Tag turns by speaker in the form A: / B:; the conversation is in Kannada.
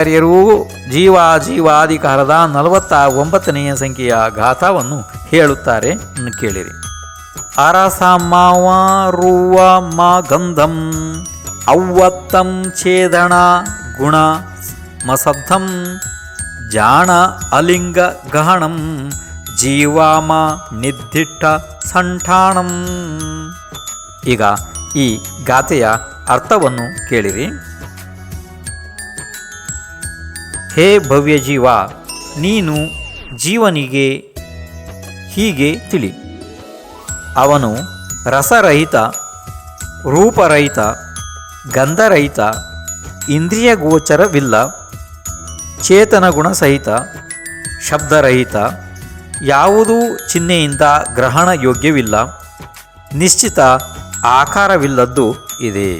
A: ಆಚಾರ್ಯರು ಜೀವ ಜೀವಾಧಿಕಾರದ ನಲವತ್ತ ಒಂಬತ್ತನೆಯ ಸಂಖ್ಯೆಯ ಗಾಥಾವನ್ನು ಹೇಳುತ್ತಾರೆ ಕೇಳಿರಿ. ಮಾವ ಮ ಗಂಧಂ ಅವ್ವತ್ತಂ ಛೇದಣ ಗುಣ ಮಸದ್ಧಂ ಜಾಣ ಅಲಿಂಗ ಗಹಣಂ, ಜೀವಾಮ ನಿದ್ದಿಟ್ಟ ಸಂಠಾಣಂ. ಈಗ ಈ ಗಾಥೆಯ ಅರ್ಥವನ್ನು ಕೇಳಿರಿ. ಹೇ ಭವ್ಯ ಜೀವ, ನೀನು ಜೀವನಿಗೆ ಹೀಗೆ ತಿಳಿ. ಅವನು ರಸರಹಿತ, ರೂಪರಹಿತ, ಗಂಧರಹಿತ ಇಂದ್ರಿಯ ಗೋಚರವಿಲ್ಲ ಚೇತನ ಗುಣ ಸಹಿತ ಶಬ್ದರಹಿತ, ಯಾವುದೂ ಚಿಹ್ನೆಯಿಂದ ಗ್ರಹಣ ಯೋಗ್ಯವಿಲ್ಲ ನಿಶ್ಚಿತ ಆಕಾರವಿಲ್ಲದ್ದು ಇದೆ.